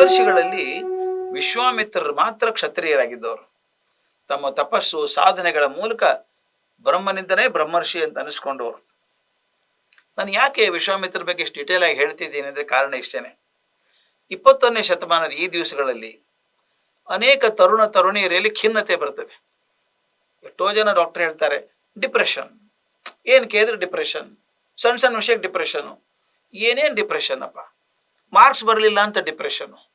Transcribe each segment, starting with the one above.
ಸಪ್ತರ್ಷಿಗಳಲ್ಲಿ ವಿಶ್ವಾಮಿತ್ರರು ಮಾತ್ರ ಕ್ಷತ್ರಿಯರಾಗಿದ್ದವರು. ತಮ್ಮ ತಪಸ್ಸು ಸಾಧನೆಗಳ ಮೂಲಕ ಬ್ರಹ್ಮನಿಂದನೇ ಬ್ರಹ್ಮರ್ಷಿ ಅಂತ ಅನಿಸ್ಕೊಂಡವರು. ನಾನು ಯಾಕೆ ವಿಶ್ವಾಮಿತ್ರ ಬಗ್ಗೆ ಇಷ್ಟು ಡೀಟೇಲ್ ಆಗಿ ಹೇಳ್ತಿದ್ದೀನಿ ಅಂದರೆ ಕಾರಣ ಇಷ್ಟೇನೆ. ಇಪ್ಪತ್ತೊಂದನೇ ಶತಮಾನದ ಈ ದಿವಸಗಳಲ್ಲಿ ಅನೇಕ ತರುಣ ತರುಣಿಯರಲ್ಲಿ ಖಿನ್ನತೆ ಬರ್ತದೆ. ಎಷ್ಟೋ ಜನ ಡಾಕ್ಟರ್ ಹೇಳ್ತಾರೆ ಡಿಪ್ರೆಷನ್ ಏನು ಕೇಳಿದ್ರೆ ಡಿಪ್ರೆಷನ್ ಸಣ್ಣ ಸಣ್ಣ ವಿಷಯಕ್ಕೆ ಡಿಪ್ರೆಷನು ಏನೇನು ಡಿಪ್ರೆಷನ್ ಅಪ್ಪ? ಮಾರ್ಕ್ಸ್ ಬರಲಿಲ್ಲ ಅಂತ ಡಿಪ್ರೆಷನ್ನು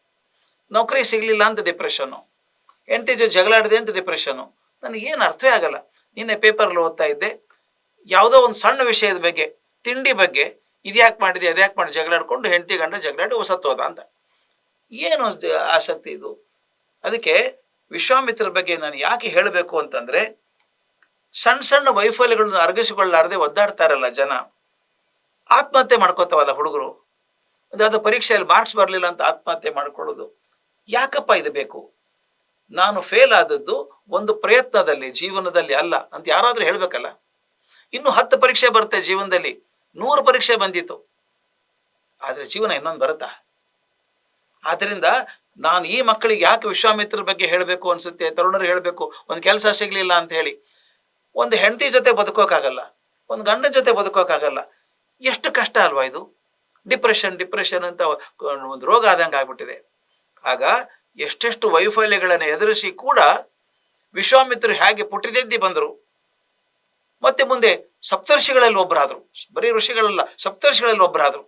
ನೌಕರಿ ಸಿಗಲಿಲ್ಲ ಅಂತ ಡಿಪ್ರೆಷನು ಹೆಂಡತಿ ಜೊ ಜಗಳಾಡಿದೆ ಅಂತ ಡಿಪ್ರೆಷನ್ನು ನನಗೇನು ಅರ್ಥವೇ ಆಗಲ್ಲ. ನಿನ್ನೆ ಪೇಪರಲ್ಲಿ ಓದ್ತಾ ಇದ್ದೆ. ಯಾವುದೋ ಒಂದು ಸಣ್ಣ ವಿಷಯದ ಬಗ್ಗೆ, ತಿಂಡಿ ಬಗ್ಗೆ ಇದ್ಯಾಕೆ ಮಾಡಿದೆ ಅದ್ಯಾಕೆ ಮಾಡಿ ಜಗಳಾಡ್ಕೊಂಡು ಹೆಂಡತಿ ಗಂಡ ಜಗಳಾಡಿ ಸತ್ತೋದ ಅಂತ. ಏನು ಆಸಕ್ತಿ ಇದು? ಅದಕ್ಕೆ ವಿಶ್ವಾಮಿತ್ರ ಬಗ್ಗೆ ನಾನು ಯಾಕೆ ಹೇಳಬೇಕು ಅಂತಂದ್ರೆ, ಸಣ್ಣ ಸಣ್ಣ ವೈಫಲ್ಯಗಳನ್ನು ಅರಗಿಸಿಕೊಳ್ಳಾರದೆ ಒದ್ದಾಡ್ತಾರಲ್ಲ ಜನ. ಆತ್ಮಹತ್ಯೆ ಮಾಡ್ಕೋತಾವಲ್ಲ ಹುಡುಗರು. ಅದಾದ ಪರೀಕ್ಷೆಯಲ್ಲಿ ಮಾರ್ಕ್ಸ್ ಬರಲಿಲ್ಲ ಅಂತ ಆತ್ಮಹತ್ಯೆ ಮಾಡ್ಕೊಳ್ಳೋದು. ಯಾಕಪ್ಪ ಇದು ಬೇಕು? ನಾನು ಫೇಲ್ ಆದದ್ದು ಒಂದು ಪ್ರಯತ್ನದಲ್ಲಿ, ಜೀವನದಲ್ಲಿ ಅಲ್ಲ ಅಂತ ಯಾರಾದರೂ ಹೇಳಬೇಕಲ್ಲ? ಇನ್ನು ಹತ್ತು ಪರೀಕ್ಷೆ ಬರುತ್ತೆ ಜೀವನದಲ್ಲಿ, ನೂರು ಪರೀಕ್ಷೆ ಬಂದಿತ್ತು. ಆದ್ರೆ ಜೀವನ ಇನ್ನೊಂದು ಬರುತ್ತಾ? ಆದ್ದರಿಂದ ನಾನು ಈ ಮಕ್ಕಳಿಗೆ ಯಾಕೆ ವಿಶ್ವಾಮಿತ್ರ ಬಗ್ಗೆ ಹೇಳಬೇಕು ಅನ್ಸುತ್ತೆ, ತರುಣರು ಹೇಳಬೇಕು, ಒಂದು ಕೆಲಸ ಸಿಗ್ಲಿಲ್ಲ ಅಂತ ಹೇಳಿ, ಒಂದು ಹೆಂಡತಿ ಜೊತೆ ಬದುಕೋಕ್ಕಾಗಲ್ಲ ಒಂದು ಗಂಡನ ಜೊತೆ ಬದುಕೋಕ್ಕಾಗಲ್ಲ ಎಷ್ಟು ಕಷ್ಟ ಅಲ್ವಾ ಇದು? ಡಿಪ್ರೆಷನ್ ಡಿಪ್ರೆಷನ್ ಅಂತ ಒಂದು ರೋಗ ಆದಂಗೆ ಆಗ್ಬಿಟ್ಟಿದೆ. ಆಗ ಎಷ್ಟೆಷ್ಟು ವೈಫಲ್ಯಗಳನ್ನು ಎದುರಿಸಿ ಕೂಡ ವಿಶ್ವಾಮಿತ್ರರು ಹೇಗೆ ಪುಟಿದೆದ್ದಿ ಬಂದರು. ಮತ್ತೆ ಮುಂದೆ ಸಪ್ತರ್ಷಿಗಳಲ್ಲಿ ಒಬ್ಬರಾದರು ಬರೀ ಋಷಿಗಳಲ್ಲ, ಸಪ್ತರ್ಷಿಗಳಲ್ಲಿ ಒಬ್ಬರಾದರು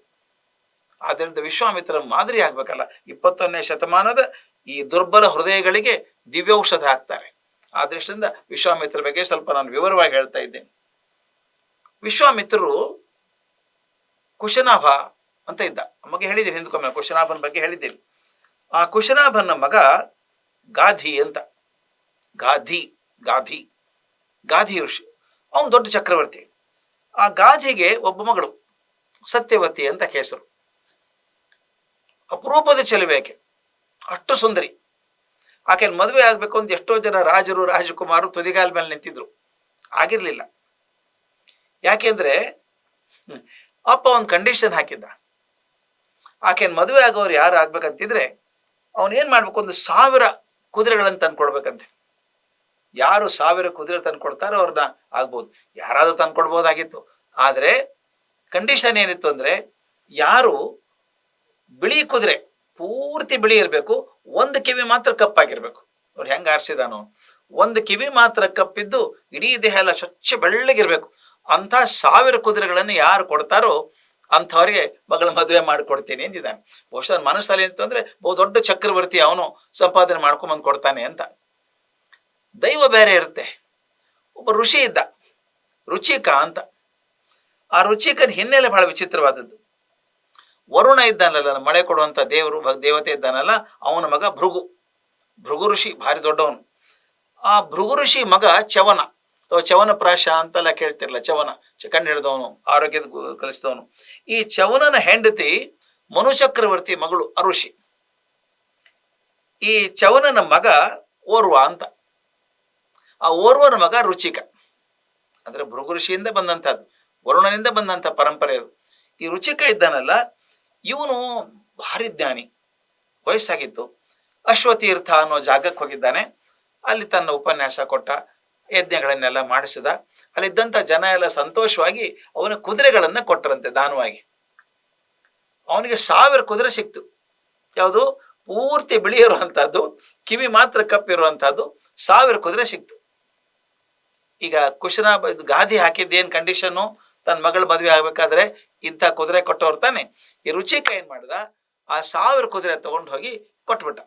ಆದ್ದರಿಂದ ವಿಶ್ವಾಮಿತ್ರ ಮಾದರಿ ಆಗ್ಬೇಕಲ್ಲ. ಇಪ್ಪತ್ತೊಂದನೇ ಶತಮಾನದ ಈ ದುರ್ಬಲ ಹೃದಯಗಳಿಗೆ ದಿವ್ಯೌಷಧ ಹಾಕ್ತಾರೆ. ಆ ದೃಷ್ಟಿಯಿಂದ ವಿಶ್ವಾಮಿತ್ರ ಬಗ್ಗೆ ಸ್ವಲ್ಪ ನಾನು ವಿವರವಾಗಿ ಹೇಳ್ತಾ ಇದ್ದೇನೆ. ವಿಶ್ವಾಮಿತ್ರರು ಕುಶನಾಭ ಅಂತ ಇದ್ದ. ನಮಗೆ ಹೇಳಿದ್ದೀನಿ ಹಿಂದಕ್ಕೊಮ್ಮೆ ಕುಶನಾಭನ ಬಗ್ಗೆ ಹೇಳಿದ್ದೀನಿ. ಆ ಕುಶನಾಭನ ಮಗ ಗಾಧಿ ಅಂತ. ಗಾಧಿ ಗಾಧಿ ಗಾಧಿ ಋಷಿ. ಅವನು ದೊಡ್ಡ ಚಕ್ರವರ್ತಿ. ಆ ಗಾಧಿಗೆ ಒಬ್ಬ ಮಗಳು, ಸತ್ಯವತಿ ಅಂತ ಹೆಸರು. ಅಪರೂಪದ ಚೆಲುವೆ ಆಕೆ. ಅಷ್ಟು ಸುಂದರಿ. ಆಕೆ ಮದುವೆ ಆಗ್ಬೇಕು ಅಂತ ಎಷ್ಟೋ ಜನ ರಾಜರು, ರಾಜಕುಮಾರರು ತುದಿಗಾಲ ಮೇಲೆ ನಿಂತಿದ್ರು. ಆಗಿರ್ಲಿಲ್ಲ. ಯಾಕೆಂದ್ರೆ ಅಪ್ಪ ಒಂದು ಕಂಡೀಷನ್ ಹಾಕಿದ್ದ. ಆಕೆ ಮದುವೆ ಆಗೋರು ಯಾರು ಆಗ್ಬೇಕಂತಿದ್ರೆ ಅವನ್ ಏನ್ ಮಾಡ್ಬೇಕು? ಒಂದು ಸಾವಿರ ಕುದುರೆಗಳನ್ನು ತಂದ್ಕೊಡ್ಬೇಕಂತೆ. ಯಾರು ಸಾವಿರ ಕುದುರೆ ತಂದ್ಕೊಡ್ತಾರೋ ಅವ್ರನ್ನ ಆಗ್ಬೋದು. ಯಾರಾದ್ರೂ ತಂದ್ಕೊಡ್ಬೋದಾಗಿತ್ತು. ಆದ್ರೆ ಕಂಡೀಷನ್ ಏನಿತ್ತು ಅಂದ್ರೆ ಯಾರು ಬಿಳಿ ಕುದುರೆ, ಪೂರ್ತಿ ಬಿಳಿ ಇರಬೇಕು, ಒಂದು ಕಿವಿ ಮಾತ್ರ ಕಪ್ಪಾಗಿರ್ಬೇಕು. ಅವ್ರು ಹೆಂಗ ಆರಿಸಿದಾನು. ಒಂದು ಕಿವಿ ಮಾತ್ರ ಕಪ್ಪಿದ್ದು ಇಡೀ ದೇಹ ಎಲ್ಲ ಸ್ವಚ್ಛ ಬೆಳ್ಳಗಿರ್ಬೇಕು. ಅಂಥ ಸಾವಿರ ಕುದುರೆಗಳನ್ನು ಯಾರು ಕೊಡ್ತಾರೋ ಅಂಥವ್ರಿಗೆ ಮಗಳ ಮದುವೆ ಮಾಡಿಕೊಡ್ತೀನಿ ಅಂದಿದ್ದಾನೆ. ಬಹುಶಃ ಮನಸ್ಸಲ್ಲಿ ಏನಿತ್ತು ಅಂದ್ರೆ, ಬಹು ದೊಡ್ಡ ಚಕ್ರವರ್ತಿ ಅವನು ಸಂಪಾದನೆ ಮಾಡ್ಕೊಂಬಂದು ಕೊಡ್ತಾನೆ ಅಂತ. ದೈವ ಬೇರೆ ಇರುತ್ತೆ. ಒಬ್ಬ ಋಷಿ ಇದ್ದ. ರುಚಿಕ ಅಂತ. ಆ ರುಚಿಕನ ಹಿನ್ನೆಲೆ ಬಹಳ ವಿಚಿತ್ರವಾದದ್ದು. ವರುಣ ಇದ್ದಾನಲ್ಲ ಮಳೆ ಕೊಡುವಂತ ದೇವರು ದೇವತೆ ಇದ್ದಾನಲ್ಲ, ಅವನ ಮಗ ಭೃಗು. ಭೃಗು ಋಷಿ, ಭಾರಿ ದೊಡ್ಡವನು. ಆ ಭೃಗು ಋಷಿ ಮಗ ಚವನ. ಅಥವಾ ಚವನ ಪ್ರಾಶ ಅಂತೆಲ್ಲ ಕೇಳ್ತಿರಲ್ಲ ಚವನ ಕಣ್ಣು ಹಿಡಿದವನು ಆರೋಗ್ಯದ ಕಲಿಸಿದವನು. ಈ ಚವನನ ಹೆಂಡತಿ ಮನು ಚಕ್ರವರ್ತಿ ಮಗಳು ಅರುಷಿ. ಈ ಚವನನ ಮಗ ಓರ್ವ ಅಂತ. ಆ ಓರ್ವನ ಮಗ ರುಚಿಕ. ಅಂದ್ರೆ ಭೃಗು ಋಷಿಯಿಂದ ಬಂದಂತಹದ್ದು, ವರುಣನಿಂದ ಬಂದಂತ ಪರಂಪರೆ ಅದು. ಈ ರುಚಿಕ ಇದ್ದಾನಲ್ಲ, ಇವನು ಭಾರಿ ಜ್ಞಾನಿ. ವಯಸ್ಸಾಗಿತ್ತು ಅಶ್ವತೀರ್ಥ ಅನ್ನೋ ಜಾಗಕ್ಕೆ ಹೋಗಿದ್ದಾನೆ. ಅಲ್ಲಿ ತನ್ನ ಉಪನ್ಯಾಸ ಕೊಟ್ಟ. ಯಜ್ಞಗಳನ್ನೆಲ್ಲ ಮಾಡಿಸಿದ. ಅಲ್ಲಿದ್ದಂಥ ಜನ ಎಲ್ಲ ಸಂತೋಷವಾಗಿ ಅವನ ಕುದುರೆಗಳನ್ನ ಕೊಟ್ಟರಂತೆ ದಾನವಾಗಿ. ಅವನಿಗೆ ಸಾವಿರ ಕುದುರೆ ಸಿಕ್ತು. ಯಾವುದು? ಪೂರ್ತಿ ಬಿಳಿ ಇರುವಂತಹದ್ದು ಕಿವಿ ಮಾತ್ರ ಕಪ್ಪಿರುವಂತಹದ್ದು ಸಾವಿರ ಕುದುರೆ ಸಿಕ್ತು. ಈಗ ಕುಶನ ಗಾದಿ ಹಾಕಿದ್ದೇನ್ ಕಂಡೀಷನ್ನು ತನ್ನ ಮಗಳ ಮದುವೆ ಆಗ್ಬೇಕಾದ್ರೆ ಇಂಥ ಕುದುರೆ ಕೊಟ್ಟವ್ರು ತಾನೆ. ಈ ರುಚಿಕ ಏನ್ ಮಾಡ್ದ? ಆ ಸಾವಿರ ಕುದುರೆ ತಗೊಂಡು ಹೋಗಿ ಕೊಟ್ಬಿಟ್ಟ.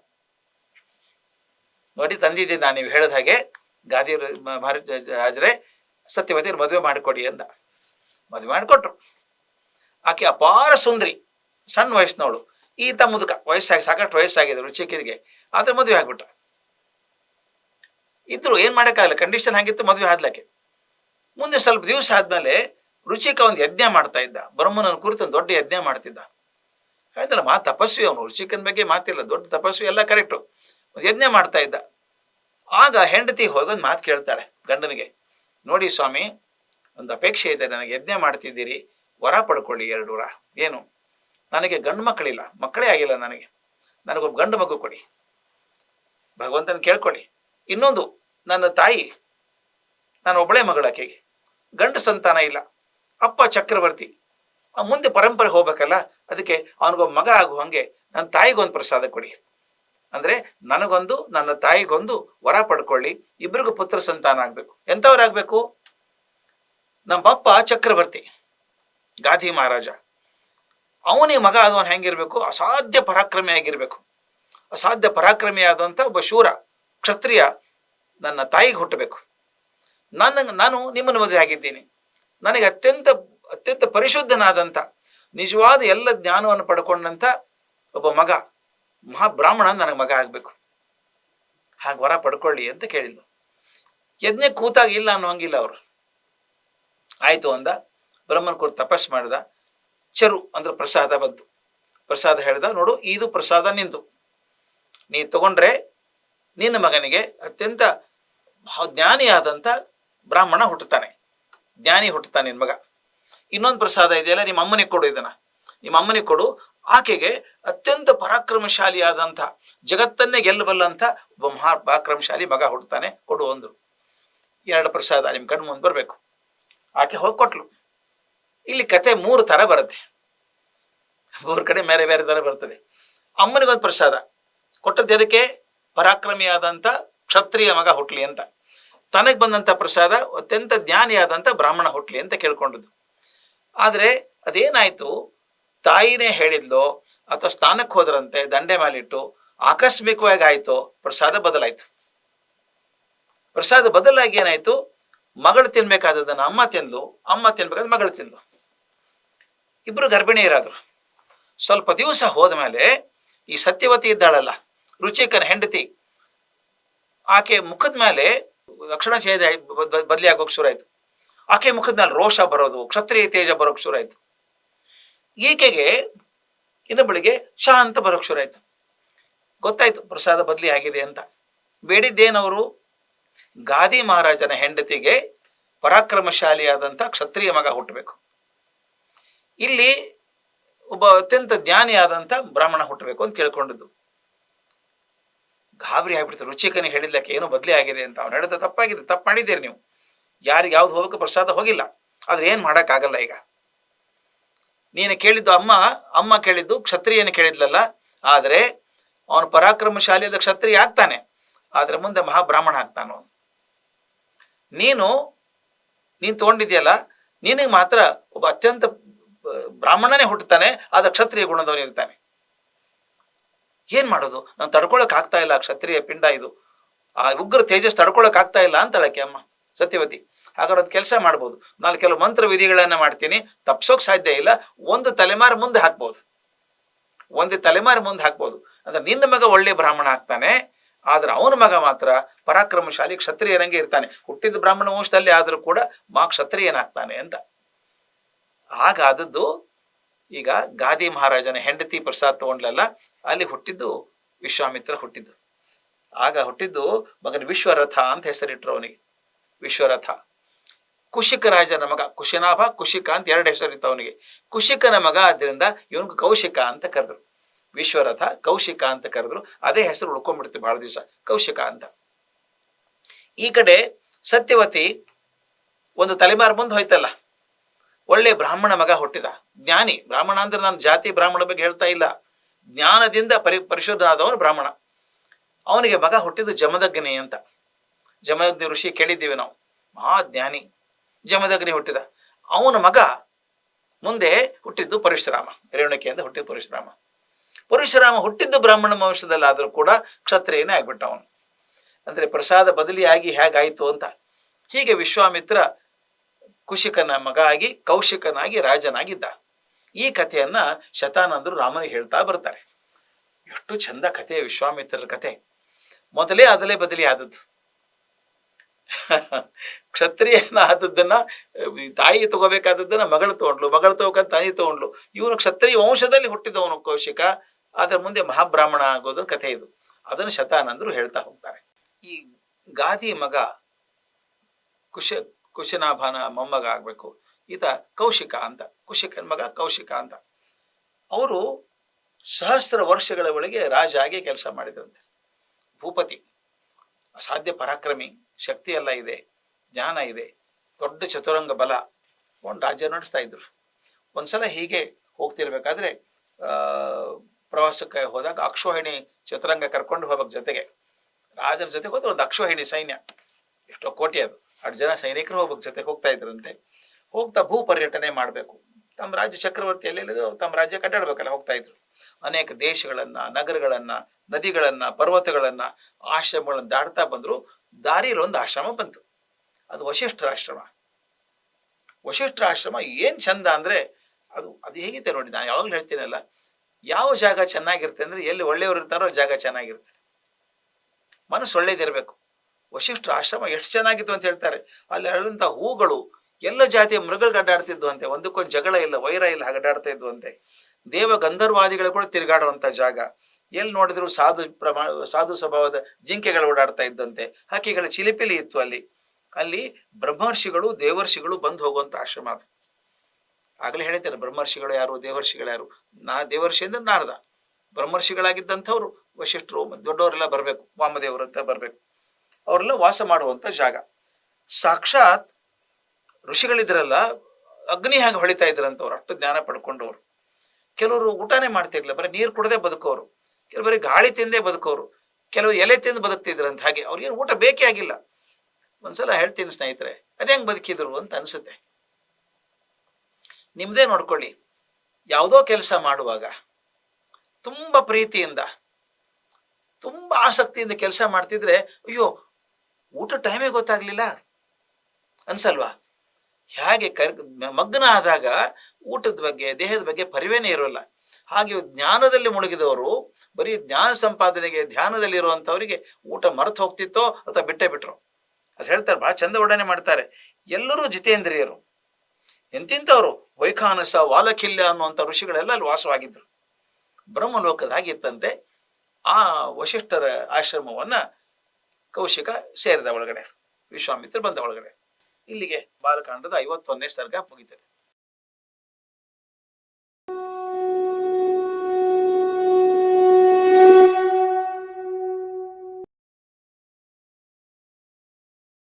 ನೋಡಿ ತಂದಿದ್ದೀನಿ ನಾನು, ನೀವು ಹೇಳಿದ ಹಾಗೆ. ಗಾದಿ ಮಹಾರಾಜ ಮ- ಸತ್ಯವತಿಯರು ಮದುವೆ ಮಾಡಿಕೊಡಿ ಅಂದ. ಮದುವೆ ಮಾಡಿಕೊಟ್ರು. ಆಕೆ ಅಪಾರ ಸುಂದರಿ, ಸಣ್ಣ ವಯಸ್ಸಿನವಳು. ಈತ ಮುದುಕ, ವಯಸ್ಸಾಗಿ, ಸಾಕಷ್ಟು ವಯಸ್ಸಾಗಿದೆ ರುಚಿಕರಿಗೆ ಆದ್ರೆ ಮದುವೆ ಆಗ್ಬಿಟ್ಟ. ಇದ್ರು ಏನ್ ಮಾಡಕ್ಕಾಗಲ್ಲ ಕಂಡೀಷನ್ ಹಾಗಿತ್ತು, ಮದುವೆ ಆದ್ಲಕ್ಕೆ. ಮುಂದೆ ಸ್ವಲ್ಪ ದಿವಸ ಆದ್ಮೇಲೆ ರುಚಿಕ ಒಂದು ಯಜ್ಞ ಮಾಡ್ತಾ ಇದ್ದ. ಬ್ರಹ್ಮನ ಕುರಿತು ಒಂದು ದೊಡ್ಡ ಯಜ್ಞ ಮಾಡ್ತಿದ್ದ. ಹೇಳ್ತಾರೆ ಮಾ ತಪಸ್ವಿ ಅವನು. ರುಚಿಕನ ಬಗ್ಗೆ ಮಾತಿಲ್ಲ, ದೊಡ್ಡ ತಪಸ್ವಿ, ಎಲ್ಲ ಕರೆಕ್ಟು ಒಂದು ಯಜ್ಞ ಮಾಡ್ತಾ ಇದ್ದ. ಆಗ ಹೆಂಡತಿ ಹೋಗಿ ಒಂದು ಮಾತು ಕೇಳ್ತಾಳೆ ಗಂಡನಿಗೆ, ನೋಡಿ ಸ್ವಾಮಿ, ಒಂದು ಅಪೇಕ್ಷೆ ಇದೆ, ನನಗೆ ಯಜ್ಞ ಮಾಡ್ತಿದ್ದೀರಿ, ವರ ಪಡ್ಕೊಳ್ಳಿ ಎರಡು ವರ. ಏನು? ನನಗೆ ಗಂಡು ಮಕ್ಕಳಿಲ್ಲ, ಮಕ್ಕಳೇ ಆಗಿಲ್ಲ ನನಗೆ. ನನಗೊಬ್ಬ ಗಂಡು ಮಗು ಕೊಡಿ. ಭಗವಂತನ ಕೇಳ್ಕೊಳ್ಳಿ. ಇನ್ನೊಂದು, ನನ್ನ ತಾಯಿ ನಾನು ಒಬ್ಬಳೇ ಮಗಳಾಕೆಗೆ ಗಂಡು ಸಂತಾನ ಇಲ್ಲ, ಅಪ್ಪ ಚಕ್ರವರ್ತಿ. ಮುಂದೆ ಪರಂಪರೆ ಹೋಗ್ಬೇಕಲ್ಲ, ಅದಕ್ಕೆ ಅವನಿಗೊಬ್ಬ ಮಗ ಆಗುವಂಗೆ ನನ್ನ ತಾಯಿಗೊಂದು ಪ್ರಸಾದ ಕೊಡಿ. ಅಂದ್ರೆ ನನಗೊಂದು, ನನ್ನ ತಾಯಿಗೊಂದು ವರ ಪಡ್ಕೊಳ್ಳಿ ಇಬ್ಬರಿಗೂ ಪುತ್ರ ಸಂತಾನ ಆಗ್ಬೇಕು. ಎಂಥವ್ರಾಗ್ಬೇಕು? ನಮ್ಮಪ್ಪ ಚಕ್ರವರ್ತಿ, ಗಾಧಿ ಮಹಾರಾಜ. ಅವನಿಗೆ ಮಗ ಆದವನು ಹೆಂಗಿರ್ಬೇಕು? ಅಸಾಧ್ಯ ಪರಾಕ್ರಮಿ ಆಗಿರ್ಬೇಕು. ಅಸಾಧ್ಯ ಪರಾಕ್ರಮಿ ಆದಂತ ಒಬ್ಬ ಶೂರ, ಕ್ಷತ್ರಿಯ ನನ್ನ ತಾಯಿಗೆ ಹುಟ್ಟಬೇಕು. ನನ್ನ, ನಾನು ನಿಮ್ಮನ್ನು ಮದುವೆ ಆಗಿದ್ದೀನಿ. ನನಗೆ ಅತ್ಯಂತ ಅತ್ಯಂತ ಪರಿಶುದ್ಧನಾದಂಥ ನಿಜವಾದ ಎಲ್ಲ ಜ್ಞಾನವನ್ನು ಪಡ್ಕೊಂಡಂಥ ಒಬ್ಬ ಮಗ. ಮಹಾಬ್ರಾಹ್ಮಣ ನನಗೆ ಮಗ ಆಗಬೇಕು. ಹಾಗೆ ವರ ಪಡ್ಕೊಳ್ಳಿ ಅಂತ ಕೇಳಿದ್ನು ಯಜ್ಞ ಕೂತಾಗ ಇಲ್ಲ ಅನ್ನೋಂಗಿಲ್ಲ ಅವರು. ಆಯ್ತು ಅಂದ. ಬ್ರಹ್ಮನ ಕೂರ್ ತಪಸ್ ಮಾಡ್ದ. ಚರು ಅಂದ್ರೆ ಪ್ರಸಾದ ಬಂತು. ಪ್ರಸಾದ ಹೇಳ್ದ, ನೋಡು, ಇದು ಪ್ರಸಾದ ನಿಂದು ನೀ ತಗೊಂಡ್ರೆ ನಿನ್ನ ಮಗನಿಗೆ ಅತ್ಯಂತ ಜ್ಞಾನಿಯಾದಂಥ ಬ್ರಾಹ್ಮಣ ಹುಟ್ಟುತ್ತಾನೆ. ಜ್ಞಾನಿ ಹುಟ್ಟುತ್ತಾನೆ ನಿನ್ನ ಮಗ. ಇನ್ನೊಂದು ಪ್ರಸಾದ ಇದೆಯಲ್ಲ, ನಿಮ್ಮ ಅಮ್ಮನಿಗೆ ಕೊಡು ಇದನ್ನ. ನಿಮ್ಮ ಅಮ್ಮನಿಗೆ ಕೊಡು ಆಕೆಗೆ ಅತ್ಯಂತ ಪರಾಕ್ರಮಶಾಲಿಯಾದಂಥ, ಜಗತ್ತನ್ನೇ ಗೆಲ್ಲಬಲ್ಲಂಥ ಒಬ್ಬ ಮಹಾ ಪರಾಕ್ರಮಶಾಲಿ ಮಗ ಹುಡ್ತಾನೆ, ಕೊಡು ಅಂದರು. ಎರಡು ಪ್ರಸಾದ ನಿಮ್ಮ ಕಣ್ಣು ಮುಂದೆ ಬರಬೇಕು. ಆಕೆ ಹೋಗಿ ಕೊಟ್ಲು ಇಲ್ಲಿ ಕತೆ ಮೂರು ತರ ಬರುತ್ತೆ. ಮೂರು ಕಡೆ ಬೇರೆ ಬೇರೆ ತರ ಬರ್ತದೆ. ಅಮ್ಮನಿಗೊಂದು ಪ್ರಸಾದ. ಕೊಟ್ಟದ್ದು ಎದಕ್ಕೆ? ಪರಾಕ್ರಮಿಯಾದಂಥ ಕ್ಷತ್ರಿಯ ಮಗ ಹುಟ್ಲಿ ಅಂತ. ತನಗೆ ಬಂದಂಥ ಪ್ರಸಾದ, ಅತ್ಯಂತ ಜ್ಞಾನಿಯಾದಂಥ ಬ್ರಾಹ್ಮಣ ಹುಟ್ಲಿ ಅಂತ ಕೇಳ್ಕೊಂಡದ್ದು. ಆದರೆ ಅದೇನಾಯ್ತು? ತಾಯಿನೇ ಹೇಳಿದ್ಲು, ಅಥವಾ ಸ್ಥಾನಕ್ಕೆ ಹೋದ್ರಂತೆ, ದಂಡೆ ಮೇಲಿಟ್ಟು ಆಕಸ್ಮಿಕವಾಗಿ ಆಯ್ತು, ಪ್ರಸಾದ ಬದಲಾಯ್ತು. ಪ್ರಸಾದ ಬದಲಾಗಿ ಏನಾಯ್ತು? ಮಗಳು ತಿನ್ಬೇಕಾದದನ್ನ ಅಮ್ಮ ತಿಂದ್ಲು, ಅಮ್ಮ ತಿನ್ಬೇಕಾದ ಮಗಳು ತಿಂದ್ಲು. ಇಬ್ರು ಗರ್ಭಿಣಿಯರಾದ್ರು. ಸ್ವಲ್ಪ ದಿವಸ ಹೋದ್ಮೇಲೆ ಈ ಸತ್ಯವತಿ ಇದ್ದಾಳಲ್ಲ, ರುಚಿಕನ ಹೆಂಡತಿ, ಆಕೆ ಮುಖದ ಮೇಲೆ ಲಕ್ಷಣ ಛೇದ ಬದಲಿ ಶುರು ಆಯ್ತು. ಆಕೆ ಮುಖದ ಮೇಲೆ ರೋಷ ಬರೋದು, ಕ್ಷತ್ರಿಯ ತೇಜ ಬರೋಕ್ ಶುರು ಆಯ್ತು. ಈಕೆಗೆ ಇನ್ನೊಬ್ಬಳಿಗೆ ಶಾಂತ ಬರೋಕೆ ಶುರು ಆಯ್ತು. ಗೊತ್ತಾಯ್ತು ಪ್ರಸಾದ ಬದಲಿ ಆಗಿದೆ ಅಂತ. ಬೇಡಿದ್ದೇನವರು? ಗಾದಿ ಮಹಾರಾಜನ ಹೆಂಡತಿಗೆ ಪರಾಕ್ರಮಶಾಲಿಯಾದಂಥ ಕ್ಷತ್ರಿಯ ಮಗ ಹುಟ್ಟಬೇಕು. ಇಲ್ಲಿ ಒಬ್ಬ ಅತ್ಯಂತ ಜ್ಞಾನಿಯಾದಂಥ ಬ್ರಾಹ್ಮಣ ಹುಟ್ಟಬೇಕು ಅಂತ ಕೇಳ್ಕೊಂಡಿದ್ದು. ಗಾಬರಿ ಆಗ್ಬಿಡ್ತು. ರುಚಿಕನೇ ಹೇಳಿದ್ಲಕ್ಕೆ ಏನೋ ಬದಲಿ ಆಗಿದೆ ಅಂತ. ಅವ್ನು ಹೇಳಿದ ತಪ್ಪಾಗಿದೆ. ತಪ್ಪು ಮಾಡಿದ್ದೀರಿ ನೀವು. ಯಾರಿಗೆ ಯಾವ್ದು ಹೋಗಕ್ಕೆ ಪ್ರಸಾದ ಹೋಗಿಲ್ಲ. ಆದ್ರೆ ಏನು ಮಾಡೋಕ್ಕಾಗಲ್ಲ ಈಗ? ನೀನು ಕೇಳಿದ್ದು ಅಮ್ಮ ಅಮ್ಮ ಕೇಳಿದ್ದು, ಕ್ಷತ್ರಿಯನ ಕೇಳಿದ್ಲಲ್ಲ. ಆದರೆ ಅವನು ಪರಾಕ್ರಮಶಾಲಿಯಾದ ಕ್ಷತ್ರಿಯ ಆಗ್ತಾನೆ. ಆದರೆ ಮುಂದೆ ಮಹಾಬ್ರಾಹ್ಮಣ ಆಗ್ತಾನು ನೀನು ನೀನು ತಗೊಂಡಿದ್ಯಲ್ಲ, ನಿನಗೆ ಮಾತ್ರ ಒಬ್ಬ ಅತ್ಯಂತ ಬ್ರಾಹ್ಮಣನೇ ಹುಟ್ಟುತ್ತಾನೆ, ಆದರೆ ಕ್ಷತ್ರಿಯ ಗುಣದವನು ಇರ್ತಾನೆ. ಏನ್ ಮಾಡೋದು? ನಾನು ತಡ್ಕೊಳಕ್ ಆಗ್ತಾ ಇಲ್ಲ, ಕ್ಷತ್ರಿಯ ಪಿಂಡ ಇದು. ಆ ಉಗ್ರ ತೇಜಸ್ ತಡ್ಕೊಳಕ್ ಆಗ್ತಾ ಇಲ್ಲ ಅಂತಳಕ್ಕೆ ಅಮ್ಮ, ಸತ್ಯವತಿ. ಹಾಗಾದ್ರೆ ಒಂದು ಕೆಲಸ ಮಾಡ್ಬೋದು. ನಾನು ಕೆಲವು ಮಂತ್ರ ವಿಧಿಗಳನ್ನ ಮಾಡ್ತೀನಿ, ತಪ್ಸೋಕ್ ಸಾಧ್ಯ ಇಲ್ಲ, ಒಂದು ತಲೆಮಾರು ಮುಂದೆ ಹಾಕ್ಬೋದು. ಒಂದು ತಲೆಮಾರು ಮುಂದೆ ಹಾಕ್ಬೋದು. ಅಂದ್ರೆ ನಿನ್ನ ಮಗ ಒಳ್ಳೆ ಬ್ರಾಹ್ಮಣ ಆಗ್ತಾನೆ, ಆದ್ರೆ ಅವನ ಮಗ ಮಾತ್ರ ಪರಾಕ್ರಮಶಾಲಿ ಕ್ಷತ್ರಿಯರಂಗೆ ಇರ್ತಾನೆ. ಹುಟ್ಟಿದ ಬ್ರಾಹ್ಮಣ ವಂಶದಲ್ಲಿ ಆದರೂ ಕೂಡ ಮಾ ಕ್ಷತ್ರಿಯನಾಗ್ತಾನೆ ಅಂತ. ಆಗ ಆದದ್ದು ಈಗ ಗಾದಿ ಮಹಾರಾಜನ ಹೆಂಡತಿ ಪ್ರಸಾದ್ ತಗೊಂಡ್ಲಲ್ಲ, ಅಲ್ಲಿ ಹುಟ್ಟಿದ್ದು ವಿಶ್ವಾಮಿತ್ರ ಹುಟ್ಟಿದ್ದು. ಆಗ ಹುಟ್ಟಿದ್ದು ಮಗನ ವಿಶ್ವರಥ ಅಂತ ಹೆಸರಿಟ್ರು ಅವನಿಗೆ. ವಿಶ್ವರಥ. ಕುಶಿಕ ರಾಜನ ಮಗ ಕುಶನಾಭ, ಕುಶಿಕ ಅಂತ ಎರಡು ಹೆಸರು ಇತ್ತು ಅವನಿಗೆ. ಕುಶಿಕನ ಮಗ ಆದ್ದರಿಂದ ಇವನಿಗೆ ಕೌಶಿಕ ಅಂತ ಕರೆದ್ರು. ವಿಶ್ವರಥ, ಕೌಶಿಕ ಅಂತ ಕರೆದ್ರು. ಅದೇ ಹೆಸರು ಉಳ್ಕೊಂಡ್ಬಿಡ್ತು ಬಹಳ ದಿವಸ, ಕೌಶಿಕ ಅಂತ. ಈ ಕಡೆ ಸತ್ಯವತಿ ಒಂದು ತಲೆಮಾರು ಮುಂದೆ ಹೋಯ್ತಲ್ಲ. ಒಳ್ಳೆ ಬ್ರಾಹ್ಮಣ ಮಗ ಹುಟ್ಟಿದ. ಜ್ಞಾನಿ. ಬ್ರಾಹ್ಮಣ ಅಂದ್ರೆ ನಾನು ಜಾತಿ ಬ್ರಾಹ್ಮಣ ಬಗ್ಗೆ ಹೇಳ್ತಾ ಇಲ್ಲ. ಜ್ಞಾನದಿಂದ ಪರಿ, ಪರಿಶುದ್ಧ ಆದವನು ಬ್ರಾಹ್ಮಣ. ಅವನಿಗೆ ಮಗ ಹುಟ್ಟಿದ್ದು ಜಮದಗ್ನಿ ಅಂತ. ಜಮದಗ್ನಿ ಋಷಿ ಕೇಳಿದ್ದೀವಿ ನಾವು. ಮಹಾಜ್ಞಾನಿ ಜಮದಗ್ನಿ ಹುಟ್ಟಿದ. ಅವನ ಮಗ ಮುಂದೆ ಹುಟ್ಟಿದ್ದು ಪರಶುರಾಮ ರೇವಣಿಕೆಯಿಂದ ಹುಟ್ಟಿದ ಪರಶುರಾಮ. ಪರಶುರಾಮ ಹುಟ್ಟಿದ್ದು ಬ್ರಾಹ್ಮಣ ವಂಶದಲ್ಲಾದರೂ ಕೂಡ ಕ್ಷತ್ರಿಯನೇ ಆಗ್ಬಿಟ್ಟ ಅವನು. ಅಂದ್ರೆ ಪ್ರಸಾದ ಬದಲಿಯಾಗಿ ಹೇಗಾಯಿತು ಅಂತ. ಹೀಗೆ ವಿಶ್ವಾಮಿತ್ರ ಕುಶಿಕನ ಮಗ ಆಗಿ, ಕೌಶಿಕನಾಗಿ ರಾಜನಾಗಿದ್ದ. ಈ ಕಥೆಯನ್ನ ಶತಾನಂದರು ರಾಮನಿಗೆ ಹೇಳ್ತಾ ಬರ್ತಾರೆ. ಎಷ್ಟು ಚಂದ ಕಥೆ, ವಿಶ್ವಾಮಿತ್ರರ ಕಥೆ. ಮೊದಲೇ ಅದಲೇ ಬದಲಿ ಆದದ್ದು ಕ್ಷತ್ರಿಯನ ಆದದ್ದನ್ನ ತಾಯಿ ತಗೋಬೇಕಾದದ್ದನ್ನ ಮಗಳು ತಗೊಂಡ್ಲು, ಮಗಳು ತಗೋಕಂತ ತಾಯಿ ತಗೊಂಡ್ಲು. ಇವನು ಕ್ಷತ್ರಿಯ ವಂಶದಲ್ಲಿ ಹುಟ್ಟಿದವನು ಕೌಶಿಕ ಅದರ ಮುಂದೆ ಮಹಾಬ್ರಾಹ್ಮಣ ಆಗೋದು ಕಥೆ ಇದು. ಅದನ್ನು ಶತಾನಂದರು ಹೇಳ್ತಾ ಹೋಗ್ತಾರೆ. ಈ ಗಾದಿ ಮಗ ಕುಶ, ಕುಶನಾಭನ ಮೊಮ್ಮಗ ಆಗ್ಬೇಕು. ಈತ ಕೌಶಿಕ ಅಂತ, ಕುಶಿಕನ ಮಗ ಕೌಶಿಕ ಅಂತ. ಅವರು ಸಹಸ್ರ ವರ್ಷಗಳ ಒಳಗೆ ರಾಜ ಆಗಿ ಕೆಲಸ ಮಾಡಿದಂತೆ ಭೂಪತಿ, ಅಸಾಧ್ಯ ಪರಾಕ್ರಮಿ ಶಕ್ತಿ ಎಲ್ಲ ಇದೆ. ಜ್ಞಾನ ಇದೆ, ದೊಡ್ಡ ಚತುರಂಗ ಬಲ ಒಂದು ರಾಜ್ಯ ನಡೆಸ್ತಾ ಇದ್ರು. ಒಂದ್ಸಲ ಹೀಗೆ ಹೋಗ್ತಿರ್ಬೇಕಾದ್ರೆ ಪ್ರವಾಸಕ್ಕೆ ಹೋದಾಗ ಅಕ್ಷೋಹಿಣಿ ಚತುರಂಗ ಕರ್ಕೊಂಡು ಹೋಗಕ್ ಜೊತೆಗೆ. ರಾಜರ ಜೊತೆಗೆ ಹೋದ್ರೆ ಒಂದು ಅಕ್ಷೋಹಿಣಿ ಸೈನ್ಯ. ಎಷ್ಟೋ ಕೋಟಿ ಅದು. ಅಷ್ಟು ಜನ ಸೈನಿಕರು ಹೋಗ್ಬೇಕು ಜೊತೆಗೆ ಹೋಗ್ತಾ ಇದ್ರಂತೆ. ಹೋಗ್ತಾ ಭೂ ಪರ್ಯಟನೆ ಮಾಡಬೇಕು. ತಮ್ಮ ರಾಜ್ಯ ಚಕ್ರವರ್ತಿ ಎಲ್ಲೆಲ್ಲಿದೋ ತಮ್ಮ ರಾಜ್ಯ ಕಟ್ಟಾಡ್ಬೇಕಲ್ಲ, ಹೋಗ್ತಾ ಇದ್ರು. ಅನೇಕ ದೇಶಗಳನ್ನ, ನಗರಗಳನ್ನ, ನದಿಗಳನ್ನ, ಪರ್ವತಗಳನ್ನ ಆಶ್ರಮಗಳನ್ನ ದಾಟ್ತಾ ಬಂದ್ರು. ದಾರಿಯಲ್ಲಿ ಒಂದು ಆಶ್ರಮ ಬಂತು. ಅದು ವಶಿಷ್ಠ ಆಶ್ರಮ. ವಶಿಷ್ಠ ಆಶ್ರಮ ಏನ್ ಚಂದ ಅಂದ್ರೆ ಅದು ಅದು ಹೇಗಿದೆ ನೋಡಿ, ನಾನು ಯಾವಾಗಲೂ ಹೇಳ್ತೀನಲ್ಲ, ಯಾವ ಜಾಗ ಚೆನ್ನಾಗಿರುತ್ತೆ ಅಂದ್ರೆ ಎಲ್ಲಿ ಒಳ್ಳೆಯವರು ಇರ್ತಾರೋ ಜಾಗ ಚೆನ್ನಾಗಿರುತ್ತೆ. ಮನಸ್ಸು ಒಳ್ಳೇದಿರಬೇಕು. ವಶಿಷ್ಠರ ಆಶ್ರಮ ಎಷ್ಟು ಚೆನ್ನಾಗಿತ್ತು ಅಂತ ಹೇಳ್ತಾರೆ. ಅಲ್ಲಿ ಅರಳಂತ ಹೂಗಳು, ಎಲ್ಲ ಜಾತಿಯ ಮೃಗಗಳು ಅಡ್ಡಾಡ್ತಿದ್ವು ಅಂತೆ. ಒಂದಕ್ಕೊಂದು ಜಗಳ ಇಲ್ಲ, ವೈರ ಇಲ್ಲ ಅಡ್ಡಾಡ್ತಾ ಇದ್ವು ಅಂತೆ. ದೇವ ಗಂಧರ್ವಾದಿಗಳು ಕೂಡ ತಿರುಗಾಡುವಂಥ ಜಾಗ. ಎಲ್ಲಿ ನೋಡಿದ್ರು ಸಾಧು ಪ್ರಮಾ, ಸಾಧು ಸ್ವಭಾವದ ಜಿಂಕೆಗಳು ಓಡಾಡ್ತಾ ಇದ್ದಂತೆ. ಹಕ್ಕಿಗಳ ಚಿಲಿಪಿಲಿ ಇತ್ತು ಅಲ್ಲಿ. ಅಲ್ಲಿ ಬ್ರಹ್ಮರ್ಷಿಗಳು, ದೇವರ್ಷಿಗಳು ಬಂದು ಹೋಗುವಂತ ಆಶ್ರಮ ಅದು. ಆಗಲೇ ಹೇಳಿದ್ದಾರೆ ಬ್ರಹ್ಮರ್ಷಿಗಳು ಯಾರು, ದೇವರ್ಷಿಗಳು ಯಾರು? ನಾ ದೇವರ್ಷಿ ಅಂದ್ರೆ ನಾರದ. ಬ್ರಹ್ಮರ್ಷಿಗಳಾಗಿದ್ದಂಥವ್ರು ವಶಿಷ್ಠರು, ದೊಡ್ಡವರೆಲ್ಲ ಬರಬೇಕು, ವಾಮದೇವರು ಅಂತ ಬರಬೇಕು. ಅವರೆಲ್ಲ ವಾಸ ಮಾಡುವಂತ ಜಾಗ. ಸಾಕ್ಷಾತ್ ಋಷಿಗಳಿದ್ರಲ್ಲ, ಅಗ್ನಿ ಹಾಗೆ ಹೊಳಿತಾ ಇದ್ರಂತವ್ರು, ಅಷ್ಟು ಜ್ಞಾನ ಪಡ್ಕೊಂಡವರು. ಕೆಲವರು ಊಟನೇ ಮಾಡ್ತಿರ್ಲಿಲ್ಲ, ಬರೀ ನೀರು ಕುಡದೆ ಬದುಕೋರು ಕೆಲವರು ಗಾಳಿ ತಿಂದೇ ಬದುಕೋರು ಕೆಲವು ಎಲೆ ತಿಂದು ಬದುಕ್ತಿದ್ರಂತ ಹಾಗೆ, ಅವ್ರಿಗೇನು ಊಟ ಬೇಕೇ ಆಗಿಲ್ಲ. ಒಂದ್ಸಲ ಹೇಳ್ತೀನಿ ಸ್ನೇಹಿತರೆ, ಅದೇ ಬದುಕಿದ್ರು ಅಂತ ಅನ್ಸುತ್ತೆ. ನಿಮ್ದೇ ನೋಡ್ಕೊಳ್ಳಿ, ಯಾವುದೋ ಕೆಲಸ ಮಾಡುವಾಗ ತುಂಬಾ ಪ್ರೀತಿಯಿಂದ, ತುಂಬಾ ಆಸಕ್ತಿಯಿಂದ ಕೆಲಸ ಮಾಡ್ತಿದ್ರೆ, ಅಯ್ಯೋ, ಊಟ ಟೈಮೇ ಗೊತ್ತಾಗ್ಲಿಲ್ಲ ಅನ್ಸಲ್ವಾ? ಹೇಗೆ ಕರ್ ಮಗ್ನ ಆದಾಗ ಊಟದ ಬಗ್ಗೆ, ದೇಹದ ಬಗ್ಗೆ ಪರಿವೇನೇ ಇರೋಲ್ಲ. ಹಾಗೆ ಜ್ಞಾನದಲ್ಲಿ ಮುಳುಗಿದವರು, ಬರೀ ಜ್ಞಾನ ಸಂಪಾದನೆಗೆ ಧ್ಯಾನದಲ್ಲಿ ಇರುವಂತವರಿಗೆ ಊಟ ಮರೆತು ಹೋಗ್ತಿತ್ತೋ ಅಥವಾ ಬಿಟ್ಟೇ ಬಿಟ್ರು? ಅದು ಹೇಳ್ತಾರೆ, ಬಹಳ ಚಂದ ಒಡನೆ ಮಾಡ್ತಾರೆ. ಎಲ್ಲರೂ ಜಿತೇಂದ್ರಿಯರು. ಎಂತಿಂಥವ್ರು? ವೈಖಾನಸ ವಾಲಕಿಲ್ಯ ಅನ್ನುವಂಥ ಋಷಿಗಳೆಲ್ಲ ಅಲ್ಲಿ ವಾಸವಾಗಿದ್ರು ಬ್ರಹ್ಮಲೋಕದ ಹಾಗಿತ್ತಂತೆ ಆ ವಶಿಷ್ಠರ ಆಶ್ರಮವನ್ನ ಕೌಶಿಕ ಸೇರಿದ ಒಳಗಡೆ, ವಿಶ್ವಾಮಿತ್ರ ಬಂದ ಒಳಗಡೆ. ಇಲ್ಲಿಗೆ ಬಾಲಕಾಂಡದ ಐವತ್ತೊಂದನೇ ಸರ್ಗ ಮುಗಿತದೆ.